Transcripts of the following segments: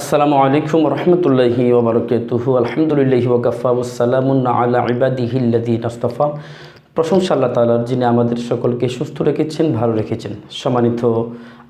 আসসালামু আলাইকুম রহমতুল্লাহি ওবরকাতুহু আলহামদুলিল্লাহি ওকাফা ওসালামুন আলা ইবাদিহিল্লাদি নস্তফা প্রশংসা আল্লাহ তালার যিনি আমাদের সকলকে সুস্থ রেখেছেন, ভালো রেখেছেন। সম্মানিত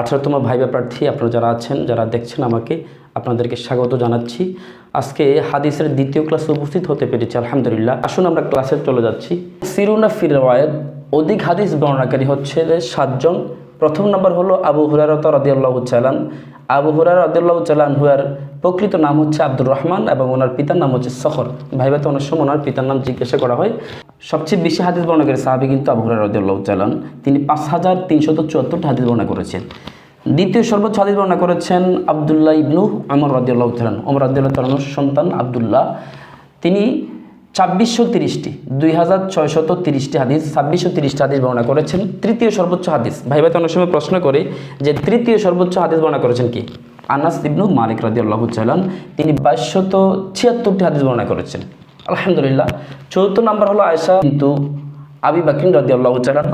আঠারোতম ভাইবা প্রার্থী আপনারা যারা আছেন, যারা দেখছেন আমাকে, আপনাদেরকে স্বাগত জানাচ্ছি। আজকে হাদিসের দ্বিতীয় ক্লাসে উপস্থিত হতে পেরেছি, আলহামদুলিল্লাহ। আসুন আমরা ক্লাসে চলে যাচ্ছি। সিরুনা ফিরওয়ায়দ অধিক হাদিস বর্ণনাকারী হচ্ছে সাতজন প্রথম নম্বর হলো আবু হুরারত রদিয়াল্লাহ চালান আবু হুরার রদিয়াল্লাহ চালান হুয়ার প্রকৃত নাম হচ্ছে আব্দুর রহমান এবং ওনার পিতার নাম হচ্ছে সখর। ভাইবাতে অনেক সময় ওনার পিতার নাম জিজ্ঞাসা করা হয়। সবচেয়ে বেশি হাদিস বর্ণনাকারী সাহাবি কিন্তু আবু হুরার রদিয়াল্লাহ চালান তিনি পাঁচ হাজার তিনশত চুয়াত্তরটা হাদিস বর্ণনা করেছেন। দ্বিতীয় সর্বোচ্চ হাদিস বর্ণনা করেছেন আবদুল্লাহ ইবনু আমর রদিয়াল্লাহ তালান ওমর রদিয়াল্লাহ তালানোর সন্তান আবদুল্লাহ। তিনি ছাব্বিশশো তিরিশটি, দুই হাজার ছয়শত তিরিশটি হাদিস, ছাব্বিশশো তিরিশটি হাদিস বর্ণনা করেছেন। তৃতীয় সর্বোচ্চ হাদিস। ভাই ভাই অনেক সময় প্রশ্ন করে যে তৃতীয় সর্বোচ্চ হাদিস বর্ণনা করেছেন কি? আনাস ইবনু মালিক রাজি আল্লাহ চালান তিনি বাইশশত ছিয়াত্তরটি হাদিস বর্ণনা করেছেন। আলহামদুলিল্লাহ চতুর্থ নাম্বার হলো আয়সা কিন্তু আবি বাকিন রাজি আল্লাহ চালান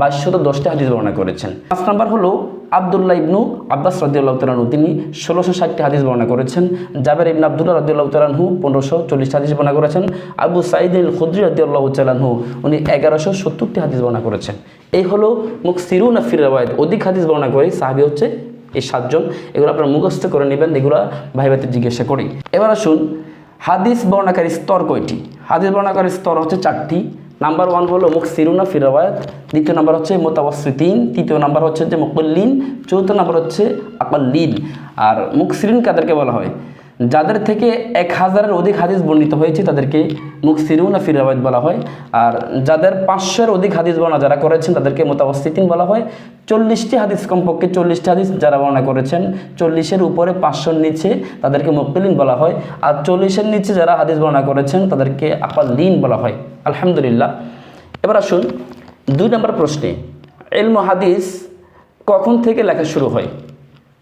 বাইশশত দশটি হাদিস বর্ণনা করেছেন। পাঁচ নাম্বার হলো আবদুল্লাহ ইবনু আব্বাস রদিউল্লাহ তালানহু তিনি ষোলোশো ষাটটি হাদিস বর্ণনা করেছেন। জাবের ইবন আবদুল্লাহ রদিউল্লাহ তালানহু পনেরোশো চল্লিশ হাদিস বর্ণনা করেছেন। আবু সাইদ ইল খুদ্রি রদিউল্লাহ তালানহু উনি এগারোশো সত্তরটি হাদিস বর্ণনা করেছেন। এই হলো মুখ সিরুন আফির রবায়ত অধিক হাদিস বর্ণনা করে সাহাবি হচ্ছে এই সাতজন। এগুলো আপনারা মুখস্থ করে নেবেন, এগুলো ভাই ভাইতে জিজ্ঞাসা করি এবার আসুন, হাদিস বর্ণাকারী স্তর কয়টি? হাদিস বর্ণাকারী স্তর হচ্ছে চারটি। নাম্বার ওয়ান হলো মুখ সিরুনা ফিরাওয়াত দ্বিতীয় নাম্বার হচ্ছে মোতাবাসুদ্দিন তৃতীয় নাম্বার হচ্ছে যে মুকল্লিন। চৌথ নাম্বার হচ্ছে আকাল্লিন। আর মুখ সিরিন কাদেরকে বলা হয়? যাদের থেকে এক হাজারের অধিক হাদিস বর্ণিত হয়েছে, তাদেরকে মুখ সিরুনা ফিরাওয়াত বলা হয়। আর যাদের পাঁচশোর অধিক হাদিস বর্ণনা যারা করেছেন, তাদেরকে মোতাবস্তিতিন বলা হয়। চল্লিশটি হাদিস কমপক্ষে চল্লিশটি হাদিস যারা বর্ণনা করেছেন, চল্লিশের উপরে পাঁচশোর নিচে তাদেরকে মুকলিন বলা হয়। আর চল্লিশের নিচে যারা হাদিস বর্ণনা করেছেন, তাদেরকে আকাল্লিন বলা হয়। আলহামদুলিল্লাহ। এবার আসুন দুই নম্বর প্রশ্নে। এলম হাদিস কখন থেকে লেখা শুরু হয়?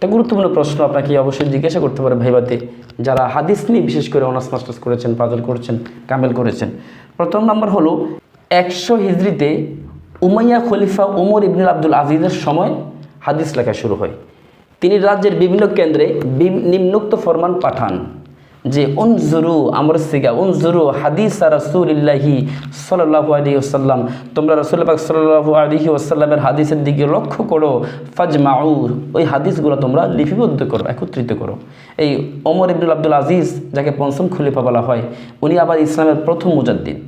একটা গুরুত্বপূর্ণ প্রশ্ন আপনাকে অবশ্যই জিজ্ঞাসা করতে পারে ভাইবাতে, যারা হাদিস নিয়ে বিশেষ করে অনার্স, মাস্টার্স করেছেন, পাজল করেছেন, কামেল করেছেন। প্রথম নম্বর হলো, একশো হিজড়িতে উমাইয়া খলিফা উমর ইবনুল আব্দুল আজিজের সময় হাদিস লেখা শুরু হয়। তিনি রাজ্যের বিভিন্ন কেন্দ্রে নিম্নোক্ত ফরমান পাঠান। যে উনজুরু, আমর সিগা উনজুরু হাদিস রাসূলিল্লাহি সাল্লাল্লাহু আলাইহি ওসাল্লাম তোমরা রাসূল পাক সাল্লাল্লাহু আলাইহি ওয়াসাল্লামের হাদিসের দিকে লক্ষ্য করো, ফাজমাউ, ওই হাদিসগুলো তোমরা লিপিবদ্ধ করো, একত্রিত করো। এই ওমর ইবনুল আব্দুল আজিজ, যাকে পঞ্চম খলিফা বলা হয়, উনি আবার ইসলামের প্রথম মুজাদ্দিদ।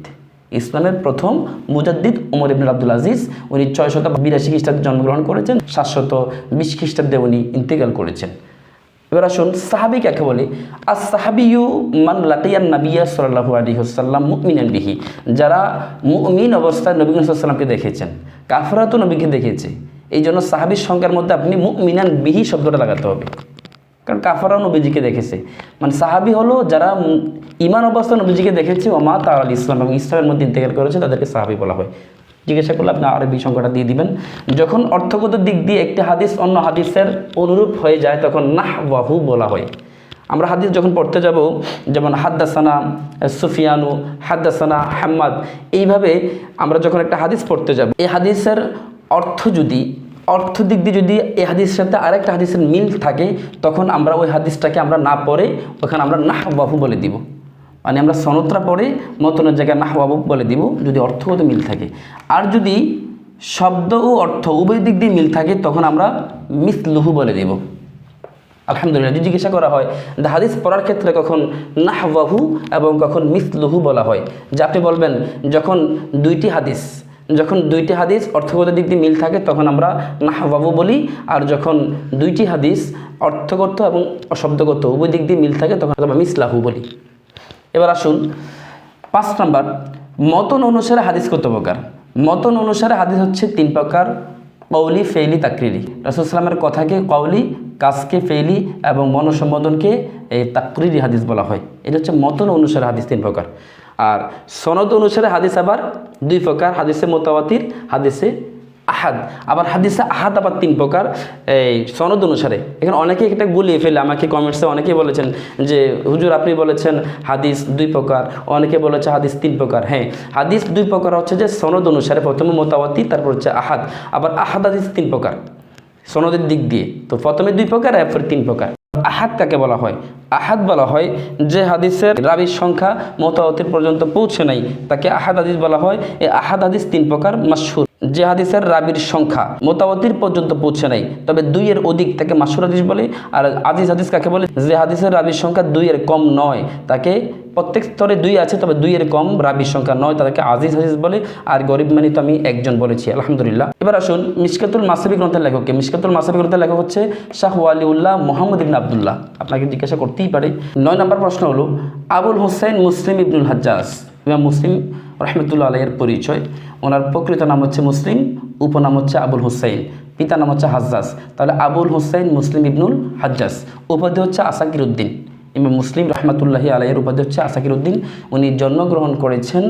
ইসলামের প্রথম মুজাদ্দিদ ওমর ইবনুল আব্দুল আজিজ, উনি ছয়শত বিরাশি খ্রিস্টাব্দে জন্মগ্রহণ করেছেন সাতশত বিশ খ্রিস্টাব্দে উনি ইন্তেকাল করেছেন। এবার আসুন সাহাবি কাকে বলে? আর সাহাবিউ মান লাকিয়ান নাবিয়া সাল্লাহু আলী হাসাল্লাম মুমিনান বিহি। যারা মুমিন অবস্থায় নবী সাল্লামকে দেখেছেন কাফরা তো নবীকে দেখেছে। এই জন্য সাহাবির সংখ্যার মধ্যে আপনি মুমিনান বিহি শব্দটা লাগাতে হবে। কারণ কাফারাও নবীজিকে দেখেছে। মানে সাহাবি হলো যারা ইমান অবস্থা নবীজিকে দেখেছে ও মা তার আলী ইসলাম এবং ইসলামের মধ্যে ইন্তেকাল করেছে, তাদেরকে সাহাবি বলা হয়। জিজ্ঞাসা করলে আপনি আরবি সংখ্যাটা দিয়ে দিবেন। যখন অর্থগত দিক দিয়ে একটি হাদিস অন্য হাদিসের অনুরূপ হয়ে যায়, তখন নাহ বাহু বলা হয়। আমরা হাদিস যখন পড়তে যাব, যেমন হাদ্দাসানা সুফিয়ানু, হাদ্দাসানা হাম্মাদ, এইভাবে আমরা যখন একটা হাদিস পড়তে যাব, এই হাদিসের অর্থ যদি, অর্থ দিক দিয়ে যদি এই হাদিসের সাথে আরেকটা হাদিসের মিল থাকে, তখন আমরা ওই হাদিসটাকে আমরা না পড়ে, ওখানে আমরা নাহ বাহু বলে দিব। মানে আমরা সনত্রা পড়ে মতনের জায়গায় নাহবাবু বলে দিব, যদি অর্থগত মিল থাকে। আর যদি শব্দ ও অর্থ উভয় দিক দিয়ে মিল থাকে, তখন আমরা মিসলুহু বলে দিব। আলহামদুলিল্লাহ, যদি জিজ্ঞাসা করা হয়, যে হাদিস পড়ার ক্ষেত্রে কখন নাহবাহু এবং কখন মিসলুহু বলা হয়? যে আপনি বলবেন, যখন দুইটি হাদিস, যখন দুইটি হাদিস অর্থগত দিক দিয়ে মিল থাকে, তখন আমরা নাহবাবু বলি, আর যখন দুইটি হাদিস অর্থগত এবং শব্দগত উভয় দিক দিয়ে মিল থাকে, তখন আমরা মিসলাহু বলি। এবার আসুন, পাঁচ নাম্বার, মতন অনুসারে হাদিস কত প্রকার? মতন অনুসারে হাদিস হচ্ছে তিন প্রকার কৌলি ফেইলি, তাকরিরি। রাসুলসালামের কথাকে কৌলি কাজকে ফেইলি এবং মনসম্বোধনকে এই তাকরিরি হাদিস বলা হয়। এটা হচ্ছে মতন অনুসারে হাদিস তিন প্রকার। আর সনদ অনুসারে হাদিস আবার দুই প্রকার, হাদিসে মোতাবাতির, হাদিসে আহাদ। আবার হাদিসে আহাদ আবার তিন প্রকার, এই সনদ অনুসারে। এখানে অনেকে এটা গুলিয়ে ফেলে। আমাকে কমেন্টসে অনেকেই বলেছেন যে, হুজুর, আপনি বলেছেন হাদিস দুই প্রকার। অনেকে বলেছে হাদিস তিন প্রকার। হ্যাঁ হাদিস দুই প্রকার হচ্ছে যে সনদ অনুসারে প্রথমে মোতাবাতি তারপর হচ্ছে আহাদ। আবার আহাদ হাদিস তিন প্রকার, সনদের দিক দিয়ে। তো প্রথমে দুই প্রকার, এরপর তিন প্রকার। আহাদ কাকে বলা হয়? আহাদ বলা হয় যে হাদিসের রাবির সংখ্যা মোতাবতির পর্যন্ত পৌঁছে নাই, তাকে আহাদ হাদিস বলা হয়। এই আহাদ হাদিস তিন প্রকার মাসহুর যে হাদিসের রাবির সংখ্যা মোতাবতির পর্যন্ত পৌঁছে নাই। তবে দুইয়ের অধিক তাকে মাসহুর হাদিস বলে, আর আজিজ হাদিস কাকে বলে? যে হাদিসের রাবির সংখ্যা দুইয়ের কম নয়, তাকে প্রত্যেক স্তরে দুই আছে, তবে দুইয়ের কম রাবির সংখ্যা নয়, তাদেরকে আজিজ হাদিস বলে, আর গরিব মানি তো আমি একজন বলেছি, আলহামদুলিল্লাহ। এবার আসুন মিসকাতুল মাসাবি গ্রন্থের লেখককে মিসকাতুল মাসাবি গ্রন্থের লেখক হচ্ছে শাহ ওয়ালিউল্লাহ মোহাম্মদ ইবিন আবদুল্লাহ। আপনাকে জিজ্ঞাসা করতেই পারে। নয় নম্বর প্রশ্ন হলো, আবুল হোসেন মুসলিম ইবনুল হাজ্জাজ, ইমাম মুসলিম রহমতুল্লাহ আলাইয়ের পরিচয়। ওনার প্রকৃত নাম হচ্ছে মুসলিম, উপনাম হচ্ছে আবুল হুসাইন পিতা নাম হচ্ছে হাজ্জাস তাহলে আবুল হুসাইন মুসলিম ইবনুল হাজ্জাস উপাধি হচ্ছে আসাকির উদ্দিন ইমাম মুসলিম রহমতুল্লাহি আলাইয়ের উপাধি হচ্ছে আসাকির উদ্দিন উনি জন্মগ্রহণ করেছেন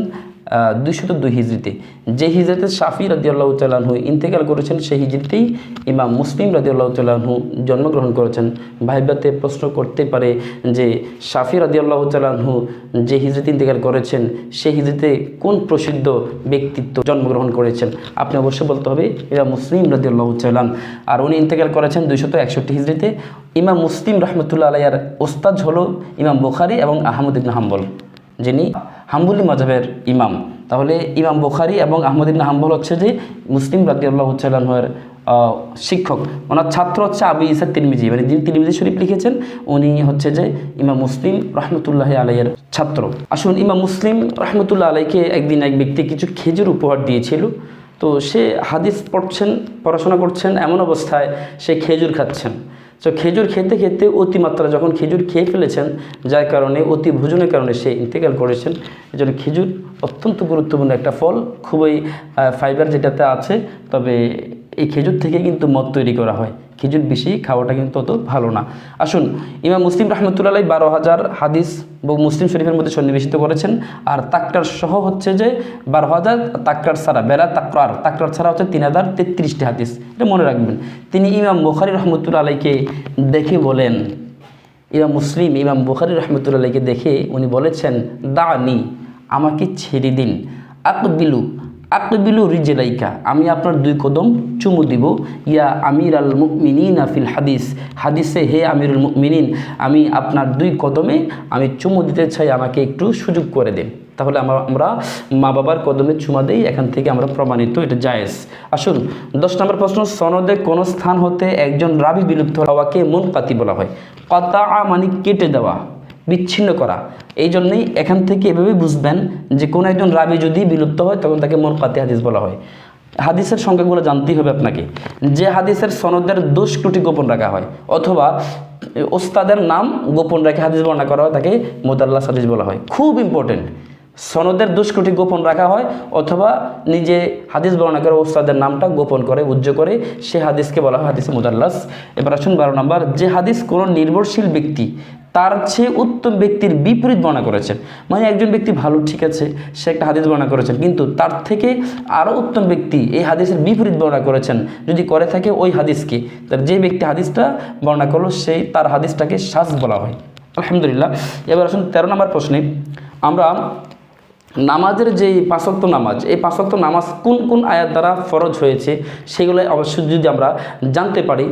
দুইশত দুই হিজড়িতে যে হিজড়িতে শাফি রাদিউল্লাহ তালাহু ইন্তেকাল করেছেন, সেই হিজড়িতেই ইমাম মুসলিম রাদিউল্লাহ তালাহু জন্মগ্রহণ করেছেন। ভাইবাতে প্রশ্ন করতে পারে যে, শাফি রাদিউল্লাহ তালাহু যে হিজড়িতে ইন্তেকাল করেছেন সেই হিজড়িতে কোন প্রসিদ্ধ ব্যক্তিত্ব জন্মগ্রহণ করেছেন? আপনি অবশ্যই বলতে হবে, ইমাম মুসলিম রাদিউল্লাহ তালান আর উনি ইন্তেকাল করেছেন দুইশত একষট্টি হিজড়িতে ইমাম মুসলিম রহমতুল্লাহ আলাইয়ার ওস্তাদ হলো ইমাম বুখারি এবং আহমদ ইবন হাম্বল, যিনি হাম্বুলি মজাবের ইমাম। তাহলে ইমাম বুখারি এবং আহমদ ইবন হাম্বল হচ্ছে যে মুসলিম রাদিউল্লাহ তালাহের শিক্ষক। ওনার ছাত্র হচ্ছে আবু ইসা তিরমিজি। মানে যিনি তিরমিজি শরীফ লিখেছেন, উনি হচ্ছে যে ইমাম মুসলিম রহমতুল্লাহ আলাইয়ের ছাত্র। আসুন ইমাম মুসলিম রহমতুল্লাহ আলাইকে একদিন এক ব্যক্তি কিছু খেজুর উপহার দিয়েছিল। তো সে হাদিস পড়ছেন, পড়াশোনা করছেন, এমন অবস্থায় সে খেজুর খাচ্ছেন। তো খেজুর খেতে খেতে অতিমাত্রা যখন খেজুর খেয়ে ফেলেছেন, যার কারণে, অতি ভোজনের কারণে সে ইন্তেকাল করেছেন। এই জন্য খেজুর অত্যন্ত গুরুত্বপূর্ণ একটা ফল, খুবই ফাইবার যেটাতে আছে, তবে এই খেজুর থেকে কিন্তু মদ তৈরি করা হয়। খেজুর বেশি খাওয়াটা কিন্তু অত ভালো না। আসুন, ইমাম মুসলিম রহমতুল্লাহ বারো হাজার হাদিস মুসলিম শরীফের মধ্যে সন্নিবেশিত করেছেন। আর তাকরার সহ হচ্ছে যে বারো হাজার তাকরার ছাড়া, বেলা তাকরার তাকরার ছাড়া হচ্ছে তিন হাজার তেত্রিশটি হাদিস। এটা মনে রাখবেন। তিনি ইমাম বুখারি রহমতুল্লা আলাইকে দেখে বলেন, ইমাম মুসলিম ইমাম বুখারি আলাইকে দেখে উনি বলেছেন, দানি, আমাকে ছেড়ে দিন। আকবিলু আকবিলু রিজেলাইকা, আমি আপনার দুই কদম চুমু দিব। ইয়া আমির আল মুকমিনিন আফিল হাদিস, হাদিসে হে আমিরুল মুকমিনিন আমি আপনার দুই কদমে আমি চুমু দিতে চাই, আমাকে একটু সুযোগ করে দেন। তাহলে আমরা আমরা মা বাবার কদমে চুমা দেই, এখান থেকে আমরা প্রমাণিত এটা জায়েজ। আসুন, দশ নম্বর প্রশ্ন, সনদে কোন স্থান হতে একজন রাবি বিলুপ্ত হওয়াকে মন কাতি বলা হয়? কতা মানে কেটে দেওয়া। বিচ্ছিন্ন করা। এই জন্যই এখান থেকে এভাবে বুঝবেন যে কোনো একজন রাবি যদি বিলুপ্ত হয়, তখন তাকে মন কাতি হাদিস বলা হয়। হাদিসের সংখ্যাগুলো জানতেই হবে আপনাকে। যে হাদিসের সনদের দোষ ত্রুটি গোপন রাখা হয়, অথবা ওস্তাদের নাম গোপন রেখে হাদিস বর্ণনা করা হয়, তাকে মোদাল্লাস হাদিস বলা হয়। খুব ইম্পর্টেন্ট সনদের দুষ্কটি গোপন রাখা হয়, অথবা নিজে হাদিস বর্ণনা করে ওস্তাদের নামটা গোপন করে উজ্জ করে সে হাদিসকে বলা হয় হাদিসে মুদাল্লাস। এবার আসুন বারো নম্বর। যে হাদিস কোনো নির্ভরশীল ব্যক্তি তার চেয়ে উত্তম ব্যক্তির বিপরীত বর্ণনা করেছেন। মানে একজন ব্যক্তি ভালো, ঠিক আছে, সে একটা হাদিস বর্ণনা করেছেন, কিন্তু তার থেকে আরও উত্তম ব্যক্তি এই হাদিসের বিপরীত বর্ণনা করেছেন। যদি করে থাকে ওই হাদিসকে তার যে ব্যক্তি হাদিসটা বর্ণনা করল, সেই তার হাদিসটাকে শ্বাস বলা হয়। আলহামদুলিল্লাহ, এবার আসুন তেরো নম্বর প্রশ্নে। আমরা নামাজের যে পাঁচক্ত নামাজ, এই পাঁচক্ত নামাজ কোন কোন আয়াত দ্বারা ফরজ হয়েছে, সেগুলো অবশ্যই যদি আমরা জানতে পারি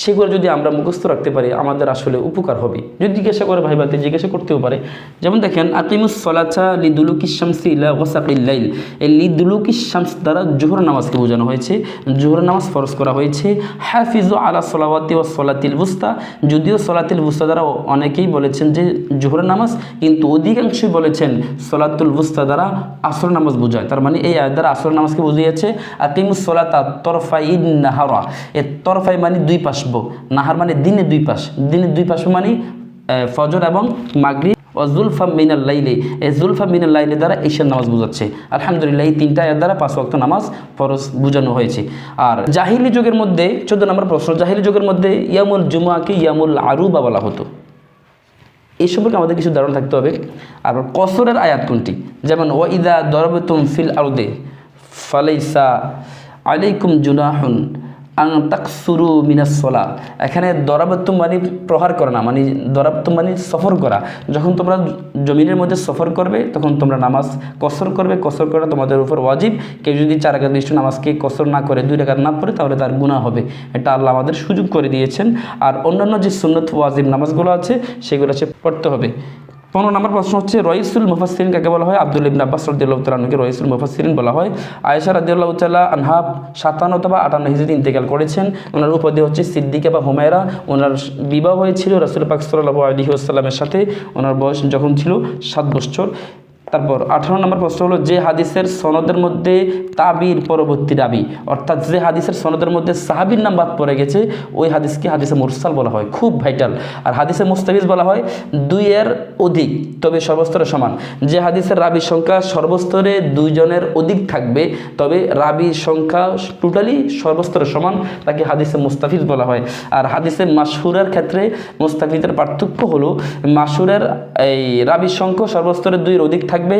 সেগুলো যদি আমরা মুখস্থ রাখতে পারি, আমাদের আসলে উপকার হবে। যদি জিজ্ঞাসা করে ভাই বাতে জিজ্ঞাসা করতেও পারে, যেমন দেখেন আকিমুস সলাচা ওসাকিল্লাইল এই লিদুলুক ইসামস দ্বারা জোহর নামাজকে বোঝানো হয়েছে। জোহর নামাজ ফরজ করা হয়েছে। হাফিজু আলা সলাওয়াতি ও সলাতিল বুস্তা যদিও সলাতিল বুস্তা দ্বারা অনেকেই বলেছেন যে জোহর নামাজ, কিন্তু অধিকাংশই বলেছেন সলাতুল বুস্তা দ্বারা আসর নামাজ বোঝায়। তার মানে এই আয় দ্বারা আসর নামাজকে বুঝিয়েছে আকিমুস সলাতা তরফাই নাহারা। এ তরফাই মানে দুই পাশ। নাহার মানে দিনে দুই পাশ। দিনে দুই পাশ মানে ফজর এবং মাগরি ও জুলফা মিনাল লাইলে। এই জুলফা মিনাল লাইলে দ্বারা ঈশান নামাজ বোঝাচ্ছে। আলহামদুলিল্লাহ, এই তিনটা আয়াত দ্বারা পাঁচ ওয়াক্ত নামাজ ফরজ বোঝানো হয়েছে। আর জাহিলি যুগের মধ্যে, চোদ্দ নম্বর প্রশ্ন, জাহিলি যুগের মধ্যে ইয়ামুল জুমাকে ইয়ামুল আরুবা বলা হতো। এই সম্পর্কে আমাদের কিছু ধারণা থাকতে হবে। আর কসরের আয়াত কোনটি? যেমন ও ইদা দরবতুম ফিল আরদে, ফালাইসা আলাইকুম জুনাহুন আং তাকসুরু মিনাসলা এখানে দরাবত্তম প্রহার করা না মানে দরাবত্তম সফর করা। যখন তোমরা জমিনের মধ্যে সফর করবে, তখন তোমরা নামাজ কসর করবে। কসর করা তোমাদের উপর ওয়াজিব। কেউ যদি চার রাকাত নিষ্ঠ নামাজকে কসর না করে, দুই রাকাত না পড়ে, তাহলে তার গুণা হবে। এটা আল্লাহ আমাদের সুযোগ করে দিয়েছেন। আর অন্যান্য যে সুন্নত ওয়াজিব নামাজগুলো আছে, সেগুলো সে পড়তে হবে। পনেরো নম্বর প্রশ্ন হচ্ছে, রইসুল মুফাসিন কাকে বলা হয়? আব্দুল ইবিন আব্বাস রদ্দুল্লাহ তাআলাকে রইসুল মুফাসসিরিন বলা হয়। আয়েশা রাদিয়াল্লাহু উত্তাল্লাহ আনহাব সাতান্ন অথবা আটান্ন হিজরি ইন্তেকাল করেছেন। ওনার উপাধি হচ্ছে সিদ্দিকা বা হুমায়রা। ওনার বিবাহ হয়েছিল রসুল পাক সাল্লাল্লাহু আসসালামের ওয়াসাল্লামের সাথে। ওনার বয়স যখন ছিল সাত বছর। তারপর আঠারো নম্বর প্রশ্ন হলো, যে হাদিসের সনদের মধ্যে তাবির পরবর্তী রাবি অর্থাৎ যে হাদিসের সনদের মধ্যে সাহাবির নাম বাদ পড়ে গেছে, ওই হাদিসকে হাদিসে মুরসাল বলা হয়, খুব ভাইটাল আর হাদিসে মুস্তাফিজ বলা হয়, দুইয়ের অধিক, তবে সর্বস্তরে সমান। যে হাদিসের রাবির সংখ্যা সর্বস্তরে দুইজনের অধিক থাকবে, তবে রাবির সংখ্যা টোটালি সর্বস্তরে সমান, তাকে হাদিসে মুস্তাফিজ বলা হয়। আর হাদিসে মাসহুরের ক্ষেত্রে মুস্তাফিজের পার্থক্য হলো মাসুরের এই রাবির সংখ্যা সর্বস্তরে দুইয়ের অধিক থাকবে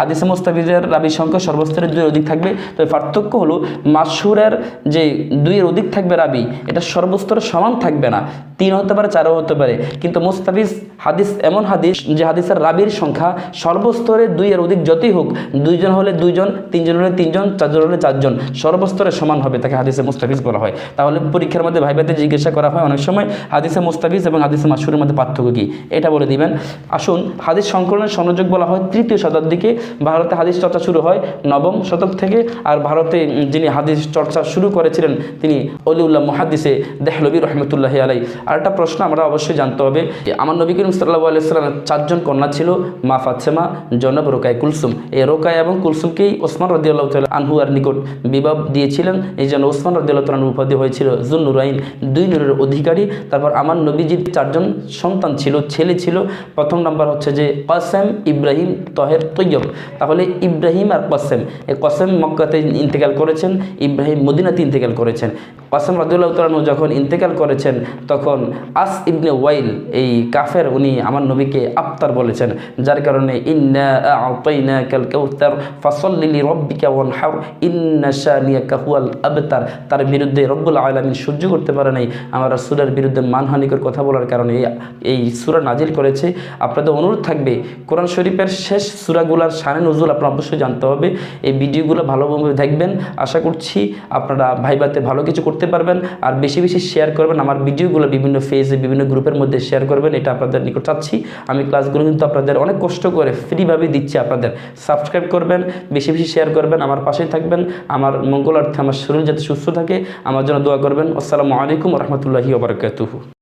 হাদিসে মুস্তাফিজের রাবির সংখ্যা সর্বস্তরে দুইয়ের অধিক থাকবে। তবে পার্থক্য হলো, মাসহুরের যে দুইয়ের অধিক থাকবে রাবি, এটা সর্বস্তরে সমান থাকবে না। তিন হতে পারে, চারও হতে পারে। কিন্তু মুস্তাফিজ হাদিস এমন হাদিস যে হাদিসের রাবির সংখ্যা সর্বস্তরে দুইয়ের অধিক যতই হোক, দুইজন হলে দুইজন, তিনজন হলে তিনজন, চারজন হলে চারজন সর্বস্তরে সমান হবে তাকে হাদিসে মুস্তাফিজ বলা হয়। তাহলে পরীক্ষার মধ্যে ভাইভাতে জিজ্ঞাসা করা হয় অনেক সময়, হাদিসে মুস্তাফিজ এবং হাদিসে মাসুরের মধ্যে পার্থক্য কী? এটা বলে দিবেন। আসুন, হাদিস সংকলনের সংযোগ বলা হয় তৃতীয় শতাব্দীকে ভারতে হাদিস চর্চা শুরু হয় নবম শতক থেকে। আর ভারতে যিনি হাদিস চর্চা শুরু করেছিলেন, তিনি অলিউল্লাহ মুহাদ্দিসে দেহলবী রহমতুল্লাহ আলাই আর একটা প্রশ্ন আমরা অবশ্যই জানতে হবে আমার নবী করিম সাল্লাহ আলাইসালামের চারজন কন্যা ছিল, মা ফাতেমা, জনব রোকায় কুলসুম। এই রোকায় এবং কুলসুমকেই ওসমান রদিয়াল্লাহ তাল আনহু আর নিকট বিবাহ দিয়েছিলেন। এই জন্য ওসমান রদিয়াল্লাহ তালন উপাধি হয়েছিল জুন নুরাইন দুই নূরের অধিকারী। তারপর আমার নবীজির চারজন সন্তান ছিল, ছেলে ছিল। প্রথম নাম্বার হচ্ছে যে কাসেম ইব্রাহিম তহের তৈয়ব। তাহলে ইব্রাহিম আর কসেম এই কসেম মক্কাতে ইন্তেকাল করেছেন, ইব্রাহিম মদিনাতে ইন্তেকাল করেছেন। কসেম রাদুল্লাহ তালু যখন ইন্তেকাল করেছেন, তখন আস ইবনে ওয়াইল, এই কাফের, উনি আমার নবীকে আফতার বলেছেন, যার কারণে ইন্না কাল কাউতার ফাসল্লিলি রব্বিকা ওয়ানহার, ইন্না শানিয়াকা হুয়াল আবতার। তার বিরুদ্ধে রব্বুল আলামিন সহ্য করতে পারে নাই। আমার রাসূলের বিরুদ্ধে মানহানিকর কথা বলার কারণে এই সূরা নাজিল করেছে। আপনাদের অনুরোধ থাকবে, কোরআন শরীফের শেষ সূরাগুলার শানে নজরুল আপনার অবশ্যই জানতে হবে। এই ভিডিওগুলো ভালোভাবে দেখবেন। আশা করছি আপনারা ভাইবাতে ভালো কিছু করতে পারবেন। আর বেশি বেশি শেয়ার করবেন। আমার ভিডিওগুলো বিভিন্ন ফেজে বিভিন্ন গ্রুপের মধ্যে শেয়ার করবেন। এটা আপনাদের নিকট চাচ্ছি। আমি ক্লাসগুলো কিন্তু আপনাদের অনেক কষ্ট করে ফ্রিভাবে দিচ্ছি আপনাদের। সাবস্ক্রাইব করবেন, বেশি বেশি শেয়ার করবেন, আমার পাশেই থাকবেন। আমার মঙ্গলার্থে আমার শরীর যাতে সুস্থ থাকে, আমার জন্য দোয়া করবেন। আসসালামু আলাইকুম রহমতুল্লাহি ওবরাকাতুহু